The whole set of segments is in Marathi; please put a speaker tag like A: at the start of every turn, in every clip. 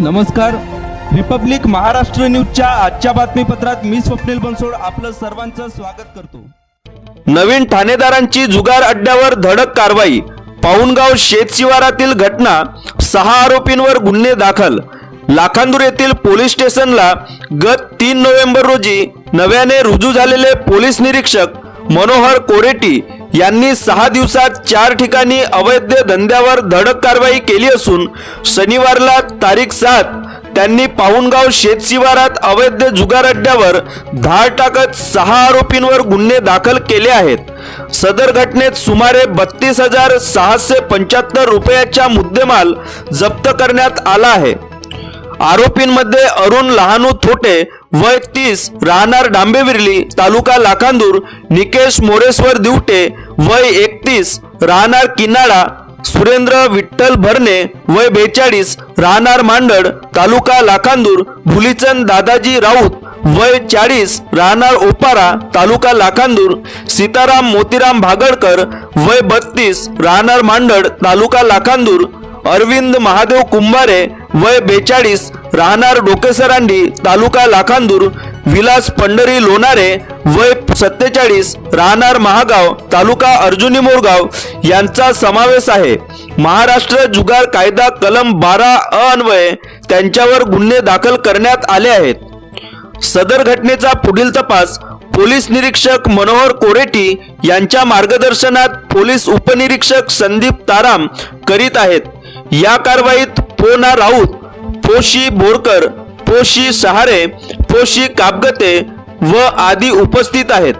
A: नमस्कार. रिपब्लिक महाराष्ट्र न्यूजच्या आजच्या बातमीपत्रात मी स्वप्नील बनसोड आपलं सर्वांचं स्वागत करतो.
B: नवीन ठाणेदारांची जुगार अड्ड्यावर धडक कारवाई. पाऊनगाव शेतशिवारातील घटना सहा आरोपींवर गुन्हे दाखल. लाखांदूर येथील पोलीस स्टेशनला गत तीन नोव्हेंबर रोजी नव्याने रुजू झालेले पोलीस निरीक्षक मनोहर कोरेटी यांनी सहा दिवसात चार ठिकाणी अवैध धंद्यावर धडक कारवाई केली असून शनिवारला तारीख सात त्यांनी पाऊनगाव शेतशिवारात अवैध जुगार अड्ड्यावर धाड टाकत सहा आरोपींवर गुन्हे दाखल केले आहेत. सदर घटनेत सुमारे बत्तीस हजार सहाशे पंच्याहत्तर रुपयाचा मुद्देमाल जप्त करण्यात आला आहे. आरोपींमध्ये अरुण लहानू थोटे वय तीस राहणार डांबेविर्ली तालुका लाखांदूर निकेश मोरेश्वर दिवटे वय एकतीस राहणार किनाळा सुरेंद्र विठ्ठल भरणे वय बेचाळीस राहणार मांडळ तालुका लाखांदूर भुलीचंद दादाजी राऊत वय चाळीस राहणार ओपारा तालुका लाखांदूर सीताराम मोतीराम भागडकर वय बत्तीस राहणार मांडळ तालुका लाखांदूर अरविंद महादेव कुंभारे वय बेचाळीस राहणार डोकेसरांडी तालुका लाखांदूर विलास पंढरी लोणारे वय सत्तेचाळीस राहणार महागाव तालुका अर्जुनी मोरगाव यांचा समावेश आहे. महाराष्ट्र जुगार कायदा कलम बारा अन्वये त्यांच्यावर गुन्हे दाखल करण्यात आले आहेत. सदर घटनेचा पुढील तपास पोलीस निरीक्षक मनोहर कोरेटी यांच्या मार्गदर्शनात पोलीस उपनिरीक्षक संदीप ताराम करीत आहेत. या कारवाईत पोना राऊत पोशी बोरकर पोशी सहारे पोशी कापगते व आदी उपस्थित आहेत.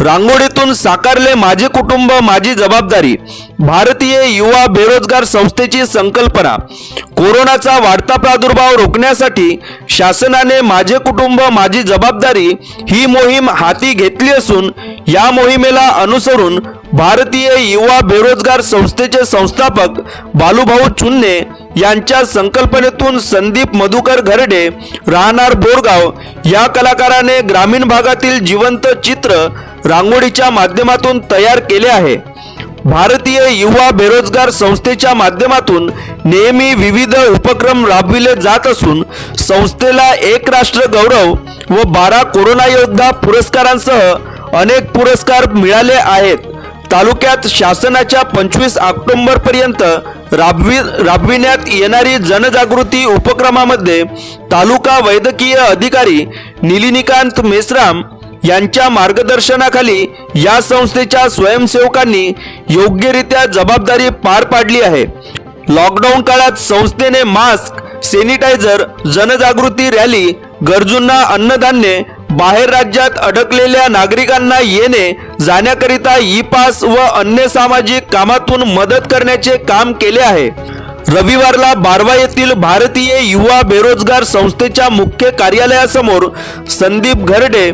B: रांगोळीतून साकारले माझे कुटुंब माझी जबाबदारी भारतीय युवा बेरोजगार संस्थेची संकल्पना कोरोनाचा वाढता प्रादुर्भाव रोखण्यासाठी शासनाने माझे कुटुंब माझी जबाबदारी ही मोहीम हाती घेतली असून या मोहिमेला अनुसरून भारतीय युवा बेरोजगार संस्थेचे संस्थापक बालूभाऊ चुन्ने यांच्या संकल्पनेतून संदीप मधुकर घरडे राहणार बोरगाव या कलाकाराने ग्रामीण भागातील जिवंत चित्र रांगोळीच्या माध्यमातून तयार केले आहे. भारतीय युवा बेरोजगार संस्थेच्या माध्यमातून नेहमी विविध उपक्रम राबविले जात असून संस्थेला एक राष्ट्र गौरव व बारा कोरोना योद्धा पुरस्कारांसह अनेक पुरस्कार मिळाले आहेत. तालुक्यात शासनाच्या पंचवीस ऑक्टोंबर पर्यंत राबवी राबविण्यात येणारी जनजागृती उपक्रमामध्ये तालुका वैद्यकीय अधिकारी निलिनिकांत मेश्राम यांच्या मार्गदर्शनाखाली या संस्थेच्या स्वयंसेवकांनी योग्यरित्या जबाबदारी पार पाडली आहे. लॉकडाऊन काळात संस्थेने मास्क सॅनिटायझर जनजागृती रॅली गरजूंना अन्नधान्य बाहेर राज्यात अडकलेल्या नागरिकांना येणे जाण्याकरिता ई पास व अन्य सामाजिक कामातून मदत करण्याचे काम केले आहे. रविवारला बारवा येथील भारतीय युवा बेरोजगार संस्थेच्या मुख्य कार्यालयासमोर संदीप घरडे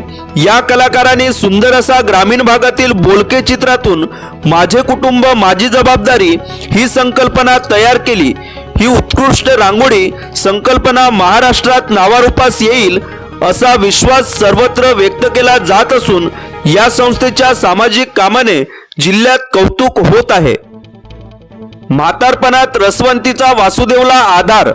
B: या कलाकारांनी सुंदर असा ग्रामीण भागातील बोलके चित्रातून माझे कुटुंब माझी जबाबदारी ही संकल्पना तयार केली. ही उत्कृष्ट रांगोळी संकल्पना महाराष्ट्रात नावारूपास येईल असा विश्वास सर्वत्र व्यक्त केला जात असून या संस्थेच्या सामाजिक कामाने जिल्ह्यात कौतुक होत आहे. म्हातारपणात रसवंतीचा वासुदेवला आधार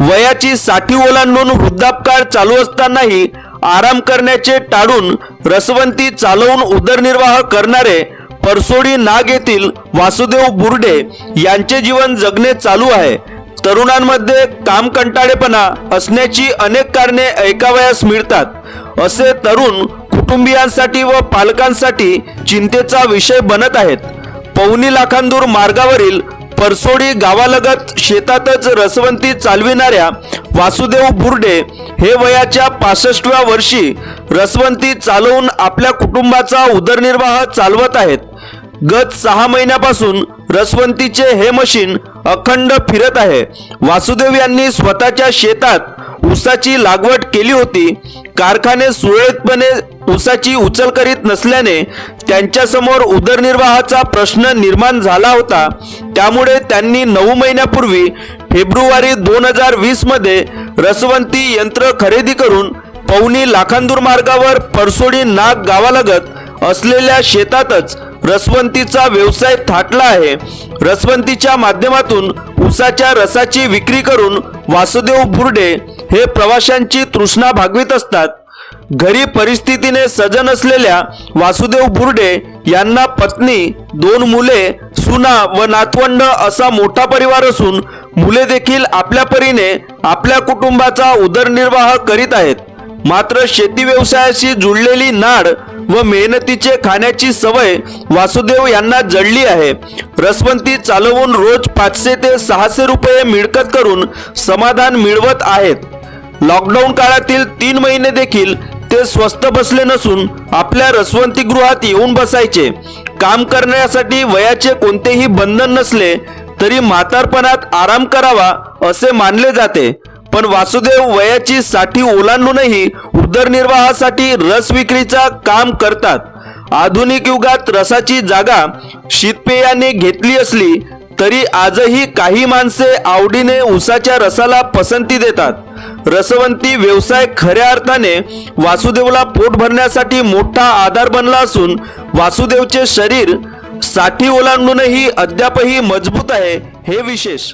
B: वयाची साठी ओलांडून वृद्धापकाळ चालू असतानाही आराम करण्याचे टाळून रसवंती चालवून उदरनिर्वाह करणारे परसोडी नाग येथील वासुदेव बुर्डे यांचे जीवन जगणे चालू आहे. तरुणांमध्ये काम कंटाळेपणा असण्याची अनेक कारणे ऐकावयास मिळतात. असे तरुण कुटुंबियांसाठी व पालकांसाठी चिंतेचा विषय बनत आहेत. पवनी लाखांदूर मार्गावरील परसोडी गावालगत शेतातच रसवंती चालविणाऱ्या वासुदेव बुर्डे हे वयाच्या पासष्टव्या वर्षी रसवंती चालवून आपल्या कुटुंबाचा उदरनिर्वाह चालवत आहेत. गत सहा महिन्यापासून रसवंतीचे हे मशीन अखंड फिरत आहे. वासुदेव यांनी स्वतःच्या शेतात ऊसाची लागवड केली होती. कारखाने सुरळीतपणे ऊसाची उचल करीत नसल्याने त्यांच्यासमोर उदरनिर्वाहाचा प्रश्न निर्माण झाला होता. त्यामुळे त्यांनी नऊ महिन्यापूर्वी फेब्रुवारी दोन हजार वीसमध्ये रसवंती यंत्र खरेदी करून पवनी लाखांदूर मार्गावर परसोडी नाग गावालगत असलेल्या शेतातच रसवंतीचा व्यवसाय थाटला आहे. रसवंतीच्या माध्यमातून उसाच्या रसाची विक्री करून वासुदेव बुर्डे हे प्रवाशांची तृष्णा भागवित असतात. घरी परिस्थितीने सजन असलेल्या वासुदेव बुर्डे यांना पत्नी दोन मुले सुना व नातवंड असा मोठा परिवार असून मुले देखील आपल्या परीने आपल्या कुटुंबाचा उदरनिर्वाह करीत आहेत. मात्र शेती व्यवसायाशी जुळलेली नाड व मेहनतीचे खाण्याची सवय वासुदेव यांना जडली आहे. रसवंती चालवून रोज पाचशे ते सहाशे रुपये मिळकत करून समाधान मिळवत आहेत. लॉकडाऊन काळातील तीन महिने देखील ते स्वस्त बसले नसून आपल्या रसवंती गृहात येऊन बसायचे. काम करण्यासाठी वयाचे कोणतेही बंधन नसले तरी म्हातारपणात आराम करावा असे मानले जाते. पण वासुदेव वयाची साठी ओलांडूनही उदरनिर्वाहासाठी रस विक्रीचा काम करतात. आधुनिक युगात रसाची जागा शीतपेयाने घेतली असली तरी आजही काही माणसे आवडीने उसाच्या रसाला पसंती देतात. रसवंती व्यवसाय खऱ्या अर्थाने वासुदेवला पोट भरण्यासाठी मोठा आधार बनला असून वासुदेवचे शरीरसाठी ओलांडूनही अद्यापही मजबूत आहे हे विशेष.